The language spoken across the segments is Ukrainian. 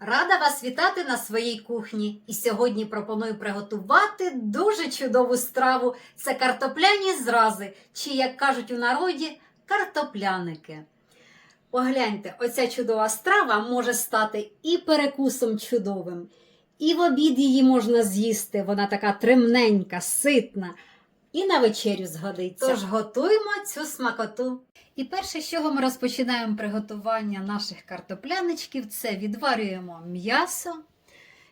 Рада вас вітати на своїй кухні. І сьогодні пропоную приготувати дуже чудову страву. Це картопляні зрази, чи, як кажуть у народі, картопляники. Погляньте, оця чудова страва може стати і перекусом чудовим, і в обід її можна з'їсти. Вона така тремненька, ситна. І на вечерю згодиться. Тож готуємо цю смакоту. І перше, з чого ми розпочинаємо приготування наших картопляничків, це відварюємо м'ясо.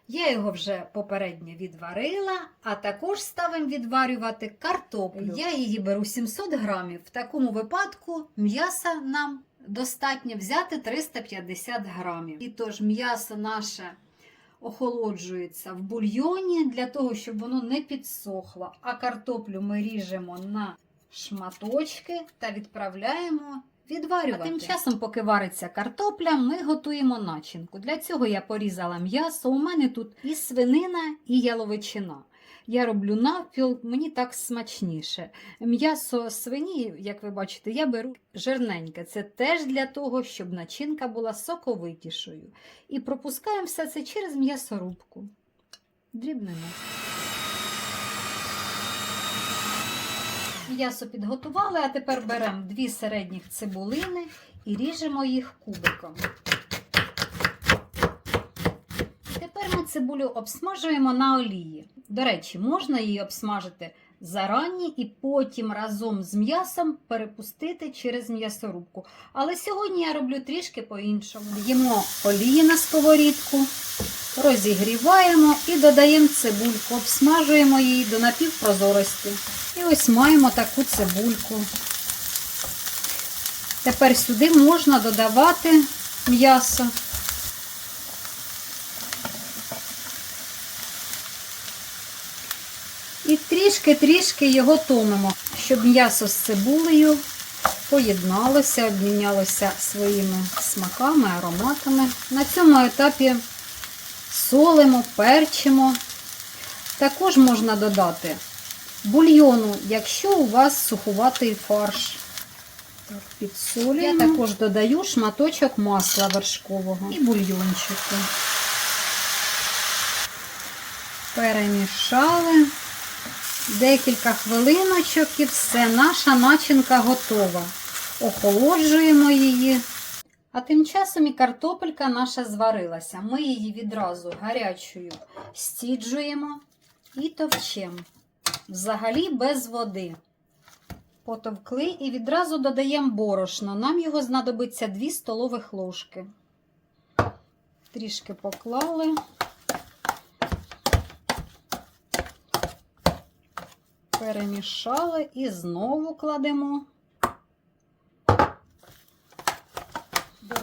Я його вже попередньо відварила, а також ставимо відварювати картоплю. Я її беру 700 грамів. В такому випадку м'яса нам достатньо взяти 350 грамів. І тож м'ясо наше охолоджується в бульйоні для того, щоб воно не підсохло. А картоплю ми ріжемо на шматочки та відправляємо відварювати. А тим часом, поки вариться картопля, ми готуємо начинку. Для цього я порізала м'ясо. У мене тут і свинина, і яловичина. Я роблю навпіл, мені так смачніше. М'ясо свині, як ви бачите, я беру жирненьке. Це теж для того, щоб начинка була соковитішою. І пропускаємо все це через м'ясорубку. Дрібнемо. М'ясо підготували, а тепер беремо дві середніх цибулини і ріжемо їх кубиком. Тепер ми цибулю обсмажуємо на олії. До речі, можна її обсмажити зарані і потім разом з м'ясом перепустити через м'ясорубку. Але сьогодні я роблю трішки по-іншому. Даємо олії на сковорідку, розігріваємо і додаємо цибульку, обсмажуємо її до напівпрозорості. І ось маємо таку цибульку. Тепер сюди можна додавати м'ясо. І трішки-трішки його томимо, щоб м'ясо з цибулею поєдналося, обмінялося своїми смаками, ароматами. На цьому етапі солимо, перчимо. Також можна додати бульйону, якщо у вас сухуватий фарш. Так, підсолюємо. Я також додаю шматочок масла вершкового і бульйончику. Перемішали. Декілька хвилиночок і все, наша начинка готова. Охолоджуємо її. А тим часом і картопелька наша зварилася. Ми її відразу гарячою стіджуємо і товчемо. Взагалі без води. Потовкли і відразу додаємо борошно. Нам його знадобиться 2 столових ложки. Трішки поклали. Перемішали і знову кладемо.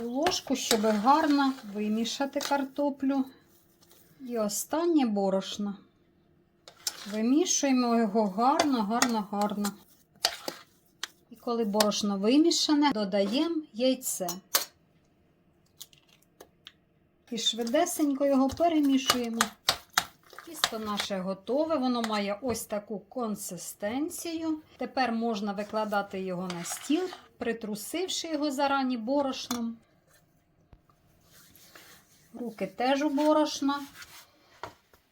Беру ложку, щоб гарно вимішати картоплю. І останнє борошно. Вимішуємо його гарно, гарно, гарно. І коли борошно вимішане, додаємо яйце. І швидесенько його перемішуємо. Тісто наше готове, воно має ось таку консистенцію. Тепер можна викладати його на стіл, притрусивши його зарані борошном. Руки теж у борошно.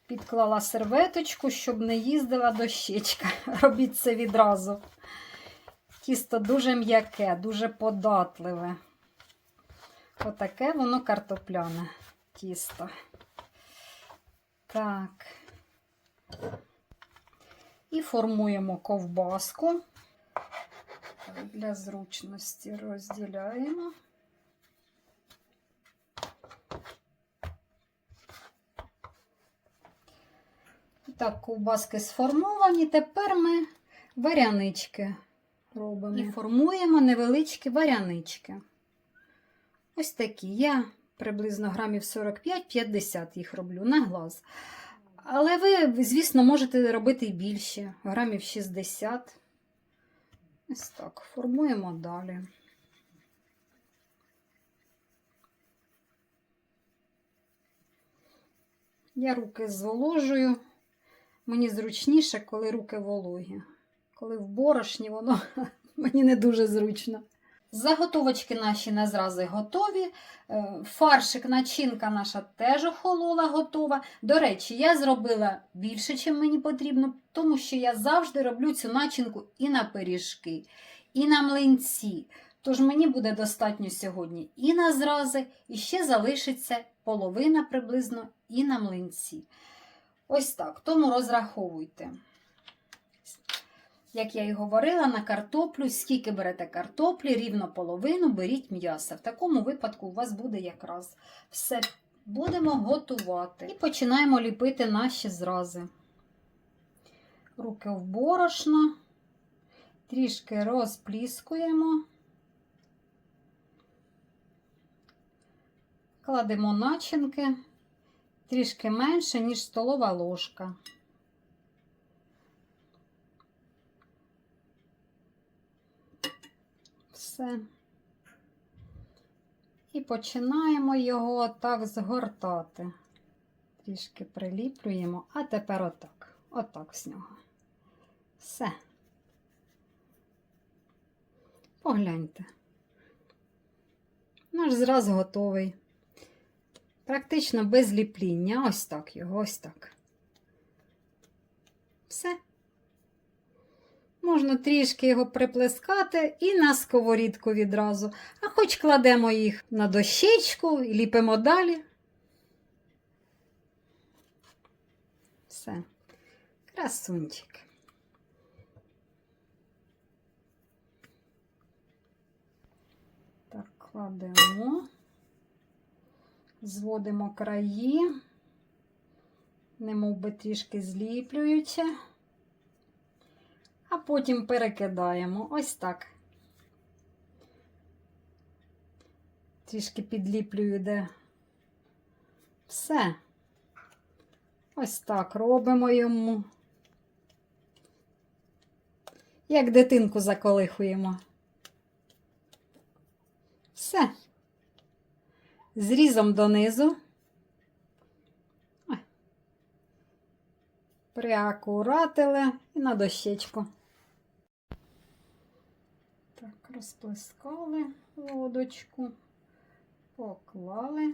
Підклала серветочку, щоб не їздила дощечка. Робіть це відразу. Тісто дуже м'яке, дуже податливе. Отаке воно картопляне тісто. Так. І формуємо ковбаску. Для зручності розділяємо. Так, ковбаски сформовані. Тепер ми варянички робимо. І формуємо невеличкі варянички. Ось такі. Я приблизно грамів 45-50 їх роблю на глаз. Але ви, звісно, можете робити і більше, грамів 60. Ось так, формуємо далі. Я руки зволожую. Мені зручніше, коли руки вологі. Коли в борошні, воно мені не дуже зручно. Заготовочки наші на зрази готові. Е, Фаршик, начинка наша теж охолола, готова. До речі, я зробила більше, ніж мені потрібно, тому що я завжди роблю цю начинку і на пиріжки, і на млинці. Тож мені буде достатньо сьогодні і на зрази, і ще залишиться половина приблизно і на млинці. Ось так, тому розраховуйте. Як я і говорила, на картоплю, скільки берете картоплі, рівно половину беріть м'яса. В такому випадку у вас буде якраз все. Будемо готувати. І починаємо ліпити наші зрази. Руки в борошно, трішки розпліскуємо, кладемо начинки трішки менше, ніж столова ложка. Все. І починаємо його так згортати. Трішки приліплюємо, а тепер отак. Отак з нього. Все. Погляньте. Наш зраз готовий. Практично без ліпління. Ось так його, ось так. Все. Можна трішки його приплескати і на сковорідку відразу. А хоч кладемо їх на дощечку і ліпимо далі. Все. Красунчик. Так, кладемо, зводимо краї, немов би трішки зліплюючи а потім перекидаємо ось так. Трішки підліплюю, де все. Ось так робимо йому. Як дитинку заколихуємо. Все. Зрізом донизу. Приакуратили і на дощечку. Так, розплескали водочку, поклали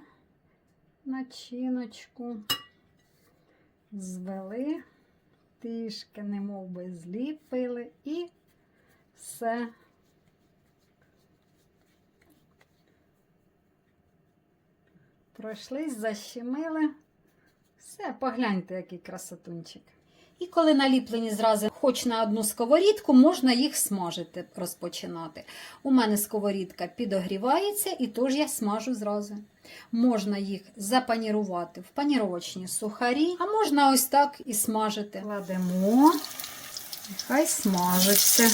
начиночку, звели, трішки немов би зліпили і все. Пройшлись, защемили. Все, погляньте, який красотунчик. І коли наліплені зрази хоч на одну сковорідку, можна їх смажити, розпочинати. У мене сковорідка підогрівається, і тож я смажу зрази. Можна їх запанірувати в паніровочні сухарі, а можна ось так і смажити. Кладемо, нехай смажиться.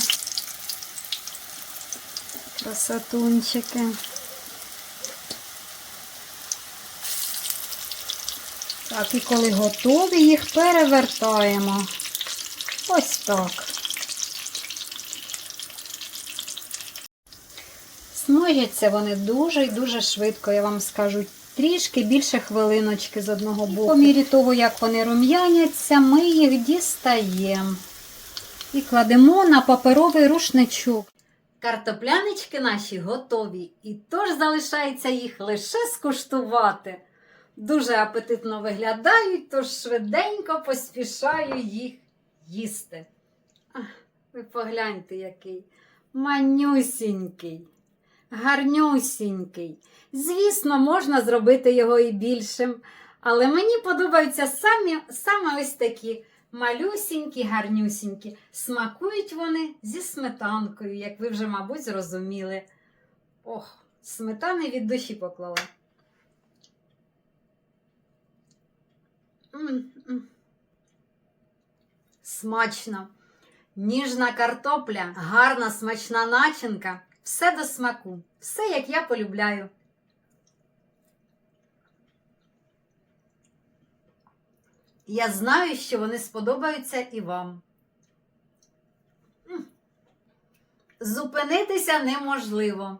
Красотунчики. Так, і коли готові, їх перевертаємо. Ось так. Смажаться вони дуже і дуже швидко, я вам скажу. Трішки більше хвилиночки з одного боку. По мірі того, як вони рум'яняться, ми їх дістаємо і кладемо на паперовий рушничок. Картоплянички наші готові, і тож залишається їх лише скуштувати. Дуже апетитно виглядають, тож швиденько поспішаю їх їсти. Ах, ви погляньте, який манюсінький, гарнюсінький. Звісно, можна зробити його і більшим, але мені подобаються самі, саме ось такі малюсінькі, гарнюсінькі. Смакують вони зі сметанкою, як ви вже, мабуть, зрозуміли. Ох, сметани від душі поклала. Смачно. Ніжна картопля, гарна смачна начинка. Все до смаку. Все, як я полюбляю. Я знаю, що вони сподобаються і вам. Зупинитися неможливо.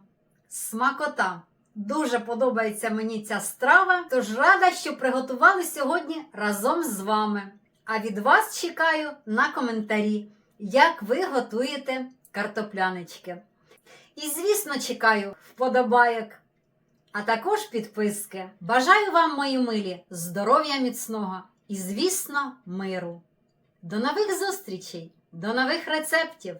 Смакота. Дуже подобається мені ця страва, тож рада, що приготували сьогодні разом з вами. А від вас чекаю на коментарі, як ви готуєте картоплянички. І, звісно, чекаю вподобайок, а також підписки. Бажаю вам, мої милі, здоров'я міцного і, звісно, миру. До нових зустрічей, до нових рецептів!